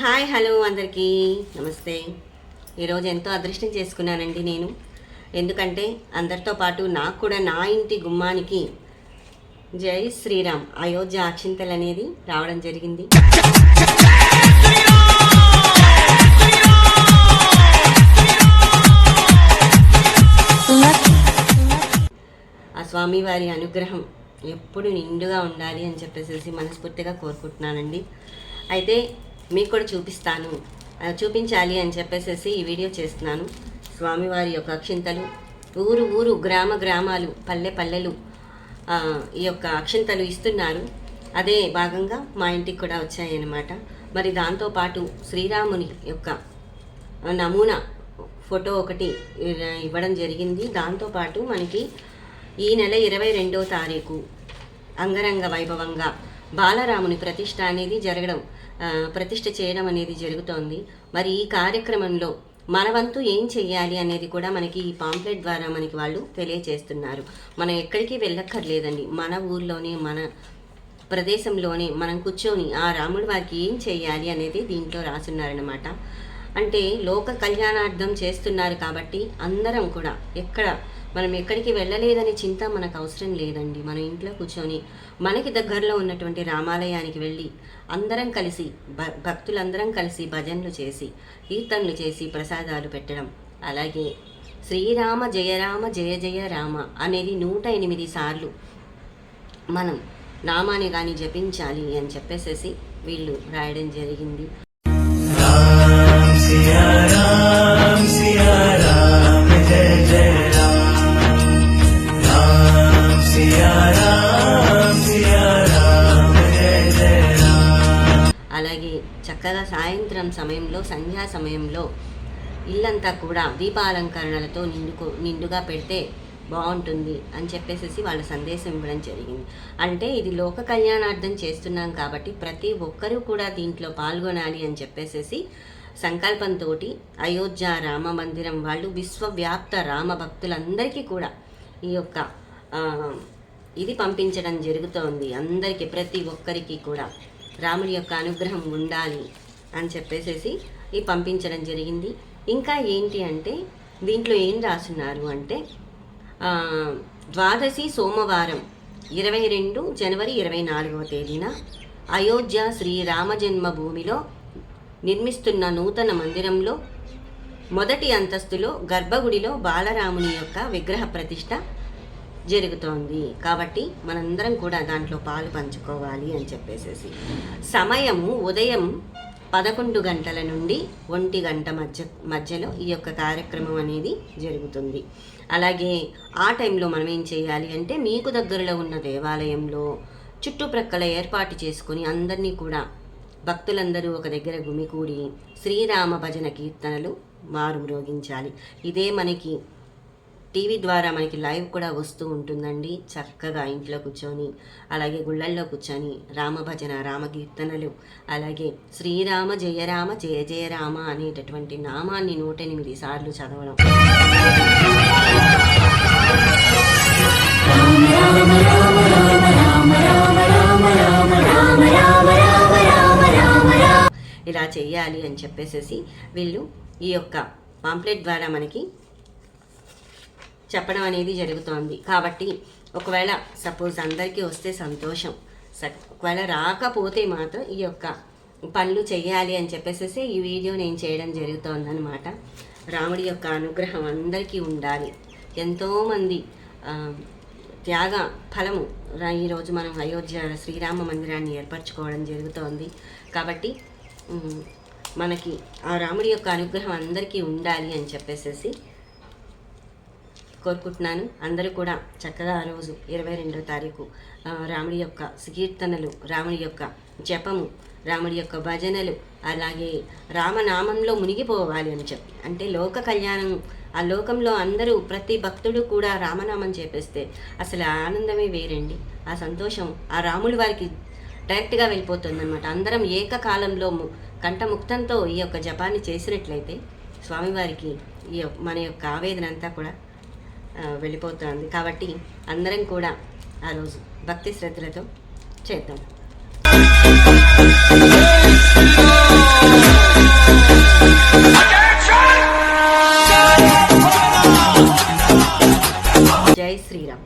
Hi hello అందరికీ. నమస్తే. ఈరోజు ఎంతో అదృష్టం చేసుకున్నానండి నేను. ఎందుకంటే అందరితో పాటు నాకు కూడా నా ఇంటి గుమ్మానికి జై శ్రీరామ్ అయోధ్య అక్షింతలు అనేది రావడం జరిగింది. ఆ స్వామివారి అనుగ్రహం ఎప్పుడు నిండుగా ఉండాలి అని చెప్పేసి మనస్ఫూర్తిగా కోరుకుంటున్నానండి. అయితే మీకు కూడా చూపిస్తాను చూపించాలి అని చెప్పేసి ఈ వీడియో చేస్తున్నాను. స్వామివారి యొక్క అక్షింతలు ఊరు ఊరు గ్రామ గ్రామాలు పల్లె పల్లెలు ఈ యొక్క అక్షింతలు ఇస్తున్నారు. అదే భాగంగా మా ఇంటికి కూడా వచ్చాయన్నమాట. మరి దాంతోపాటు శ్రీరాముని యొక్క నమూనా ఫోటో ఒకటి ఇవ్వడం జరిగింది. దాంతోపాటు మనకి ఈ నెల ఇరవై రెండో తారీఖు అంగరంగ వైభవంగా బాలరాముని ప్రతిష్ట అనేది జరగడం ప్రతిష్ట చేయడం అనేది జరుగుతోంది. మరి ఈ కార్యక్రమంలో మన వంతు ఏం చేయాలి అనేది కూడా మనకి ఈ పాంప్లెట్ ద్వారా మనకి వాళ్ళు తెలియజేస్తున్నారు. మనం ఎక్కడికి వెళ్ళక్కర్లేదండి. మన ఊర్లోనే మన ప్రదేశంలోనే మనం కూర్చొని ఆ రాముడి వారికి ఏం చేయాలి అనేది దీంట్లో రాసున్నారనమాట అంటే లోక కళ్యాణార్థం చేస్తున్నారు కాబట్టి అందరం కూడా ఎక్కడ మనం ఎక్కడికి వెళ్ళలేదనే చింత మనకు అవసరం లేదండి. మన ఇంట్లో కూర్చొని మనకి దగ్గరలో ఉన్నటువంటి రామాలయానికి వెళ్ళి అందరం కలిసి భ భక్తులందరం కలిసి భజనలు చేసి కీర్తనలు చేసి ప్రసాదాలు పెట్టడం. అలాగే శ్రీరామ జయరామ జయ జయ రామ అనేది నూట ఎనిమిది సార్లు మనం నామాన్ని కానీ జపించాలి అని చెప్పేసేసి వీళ్ళు రాయడం జరిగింది. सिया राम सिया राम जय जय राम राम सिया राम सिया राम जय जय राम అలాగే చక్కగా సాయంత్రం సమయంలో సంధ్యా సమయంలో ఇల్లంతా కూడా దీపాలంకరణలతో నిండుకో నిండుగా పెడితే బాగుంటుంది అని చెప్పేసి వాళ్ళ సందేశం ఇవ్వడం జరిగింది అంటే ఇది లోక కళ్యాణార్థం చేస్తున్నాం కాబట్టి ప్రతి ఒక్కరూ కూడా దీంట్లో పాల్గొనాలి అని చెప్పేసేసి సంకల్పంతో అయోధ్య రామ మందిరం వాళ్ళు విశ్వవ్యాప్త రామ భక్తులందరికీ కూడా ఈ యొక్క ఇది పంపించడం జరుగుతోంది. అందరికీ ప్రతి ఒక్కరికి కూడా రాముడి యొక్క అనుగ్రహం ఉండాలి అని చెప్పేసేసి ఇది పంపించడం జరిగింది. ఇంకా ఏంటి అంటే దీంట్లో ఏం రాసున్నారు అంటే ద్వాదశి సోమవారం ఇరవై రెండు జనవరి ఇరవై నాలుగవ తేదీన అయోధ్య శ్రీ రామ జన్మభూమిలో నిర్మిస్తున్న నూతన మందిరంలో మొదటి అంతస్తులో గర్భగుడిలో బాలరాముని యొక్క విగ్రహ ప్రతిష్ట జరుగుతోంది. కాబట్టి మనందరం కూడా దాంట్లో పాలు పంచుకోవాలి అని చెప్పేసేసి. సమయము ఉదయం పదకొండు గంటల నుండి ఒంటి గంట మధ్య మధ్యలో ఈ యొక్క కార్యక్రమం అనేది జరుగుతుంది. అలాగే ఆ టైంలో మనం ఏం చేయాలి అంటే మీకు దగ్గరలో ఉన్న దేవాలయంలో చుట్టుప్రక్కల ఏర్పాటు చేసుకొని అందరినీ కూడా భక్తులందరూ ఒక దగ్గర గుమికూడి శ్రీరామ భజన కీర్తనలు మారు మ్రోగించాలి. ఇదే మనకి టీవీ ద్వారా మనకి లైవ్ కూడా వస్తూ ఉంటుందండి. చక్కగా ఇంట్లో కూర్చొని అలాగే గుళ్ళల్లో కూర్చొని రామ భజన రామ కీర్తనలు అలాగే శ్రీరామ జయరామ జయ జయరామ అనేటటువంటి నామాన్ని నూట ఎనిమిది సార్లు చదవడం. ఇలా చేయాలి అని చెప్పేసేసి వీళ్ళు ఈ యొక్క పాంప్లెట్ ద్వారా మనకి చెప్పడం అనేది జరుగుతోంది. కాబట్టి ఒకవేళ సపోజ్ అందరికీ వస్తే సంతోషం. ఒకవేళ రాకపోతే మాత్రం ఈ యొక్క పనులు చేయాలి అని చెప్పేసి ఈ వీడియో నేను చేయడం జరుగుతోందనమాట రాముడి యొక్క అనుగ్రహం అందరికీ ఉండాలి. ఎంతోమంది త్యాగ ఫలము ఈరోజు మనం అయోధ్య శ్రీరామ మందిరాన్ని ఏర్పరచుకోవడం జరుగుతోంది. కాబట్టి మనకి ఆ రాముడి యొక్క అనుగ్రహం అందరికీ ఉండాలి అని చెప్పేసేసి కోరుకుంటున్నాను. అందరూ కూడా చక్కగా ఆ రోజు ఇరవై రెండవ తారీఖు రాముడి యొక్క కీర్తనలు రాముడి యొక్క జపము రాముడి యొక్క భజనలు అలాగే రామనామంలో మునిగిపోవాలి అని చెప్పి. అంటే లోక కళ్యాణం ఆ లోకంలో అందరూ ప్రతి భక్తుడు కూడా రామనామం చేపేస్తే అసలు ఆనందమే వేరండి. ఆ సంతోషం ఆ రాముడి వారికి డైరెక్ట్గా వెళ్ళిపోతుంది అనమాట అందరం ఏకకాలంలో కంఠముక్తంతో ఈ యొక్క జపాన్ని చేసినట్లయితే స్వామివారికి ఈ మన యొక్క ఆవేదన అంతా కూడా వెళ్ళిపోతుంది. కాబట్టి అందరం కూడా ఆ రోజు భక్తి శ్రద్ధలతో చేద్దాం. జై శ్రీరామ్.